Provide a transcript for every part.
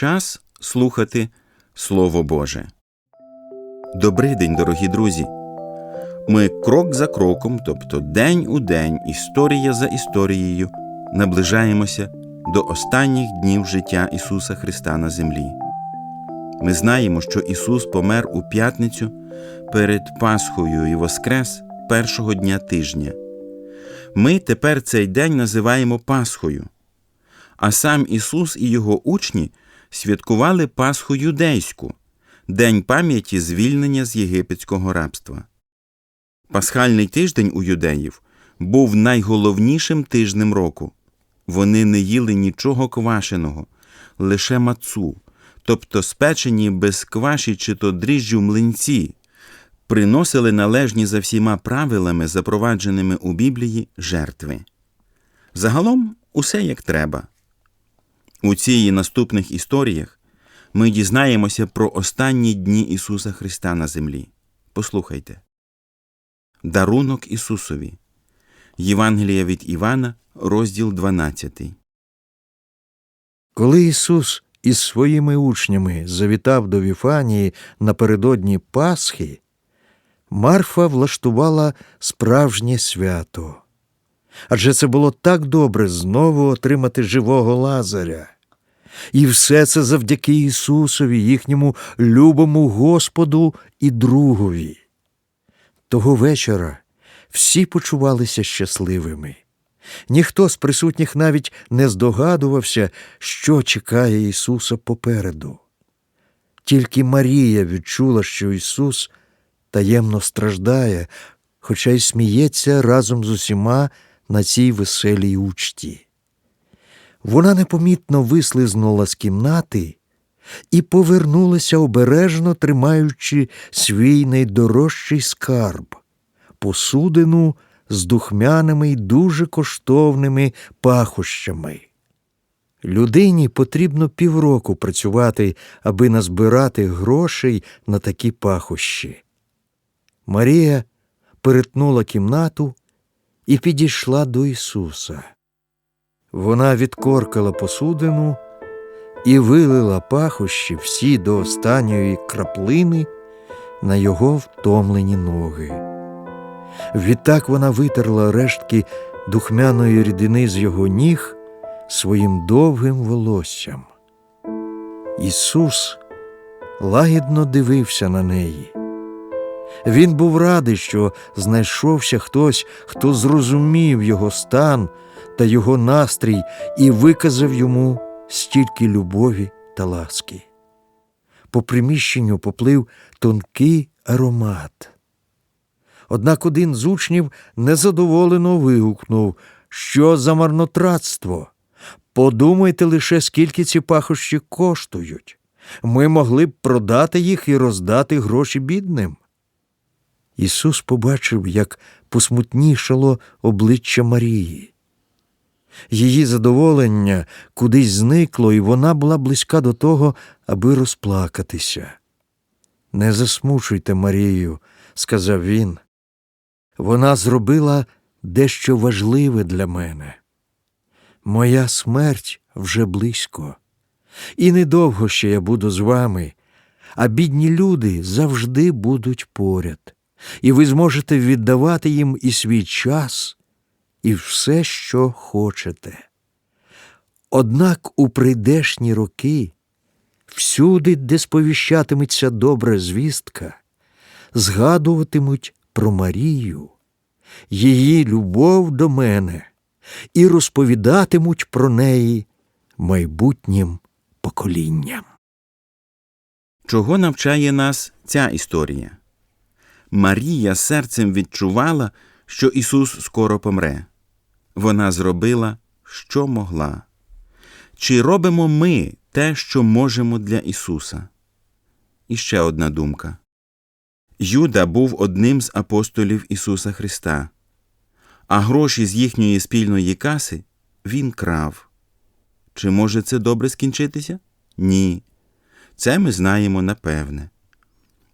Час слухати Слово Боже. Добрий день, дорогі друзі. Ми крок за кроком, тобто день у день, історія за історією, наближаємося до останніх днів життя Ісуса Христа на землі. Ми знаємо, що Ісус помер у п'ятницю перед Пасхою і Воскрес першого дня тижня. Ми тепер цей день називаємо Пасхою. А сам Ісус і його учні святкували Пасху юдейську, день пам'яті звільнення з єгипетського рабства. Пасхальний тиждень у юдеїв був найголовнішим тижнем року. Вони не їли нічого квашеного, лише мацу, тобто спечені без кваші чи то дріжджу млинці, приносили належні за всіма правилами, запровадженими у Біблії, жертви. Загалом усе як треба. У цій і наступних історіях ми дізнаємося про останні дні Ісуса Христа на землі. Послухайте. Дарунок Ісусові. Євангелія від Івана, розділ 12. Коли Ісус із своїми учнями завітав до Віфанії напередодні Пасхи, Марфа влаштувала справжнє свято. Адже це було так добре знову отримати живого Лазаря. І все це завдяки Ісусові, їхньому любому Господу і другові. Того вечора всі почувалися щасливими. Ніхто з присутніх навіть не здогадувався, що чекає Ісуса попереду. Тільки Марія відчула, що Ісус таємно страждає, хоча й сміється разом з усіма на цій веселій учті. Вона непомітно вислизнула з кімнати і повернулася обережно тримаючи свій найдорожчий скарб посудину з духмяними й дуже коштовними пахощами. Людині потрібно півроку працювати, аби назбирати грошей на такі пахощі. Марія перетнула кімнату і підійшла до Ісуса. Вона відкоркала посудину і вилила пахощі всі до останньої краплини на його втомлені ноги. Відтак вона витерла рештки духмяної рідини з його ніг своїм довгим волоссям. Ісус лагідно дивився на неї. Він був радий, що знайшовся хтось, хто зрозумів його стан та його настрій і виказав йому стільки любові та ласки. По приміщенню поплив тонкий аромат. Однак один з учнів незадоволено вигукнув, що за марнотратство. Подумайте лише, скільки ці пахощі коштують. Ми могли б продати їх і роздати гроші бідним. Ісус побачив, як посмутнішало обличчя Марії. Її задоволення кудись зникло, і вона була близька до того, аби розплакатися. Не засмучуйте Марію, сказав він. Вона зробила дещо важливе для мене. Моя смерть вже близько, і недовго ще я буду з вами, а бідні люди завжди будуть поряд, і ви зможете віддавати їм і свій час, і все, що хочете. Однак у прийдешні роки, всюди, де сповіщатиметься добра звістка, згадуватимуть про Марію, її любов до мене і розповідатимуть про неї майбутнім поколінням. Чого навчає нас ця історія? Марія серцем відчувала, що Ісус скоро помре. Вона зробила, що могла. Чи робимо ми те, що можемо для Ісуса? І ще одна думка. Юда був одним з апостолів Ісуса Христа, а гроші з їхньої спільної каси він крав. Чи може це добре скінчитися? Ні. Це ми знаємо напевне.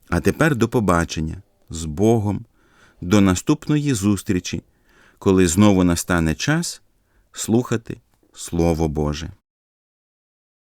А тепер до побачення з Богом, до наступної зустрічі, коли знову настане час слухати Слово Боже.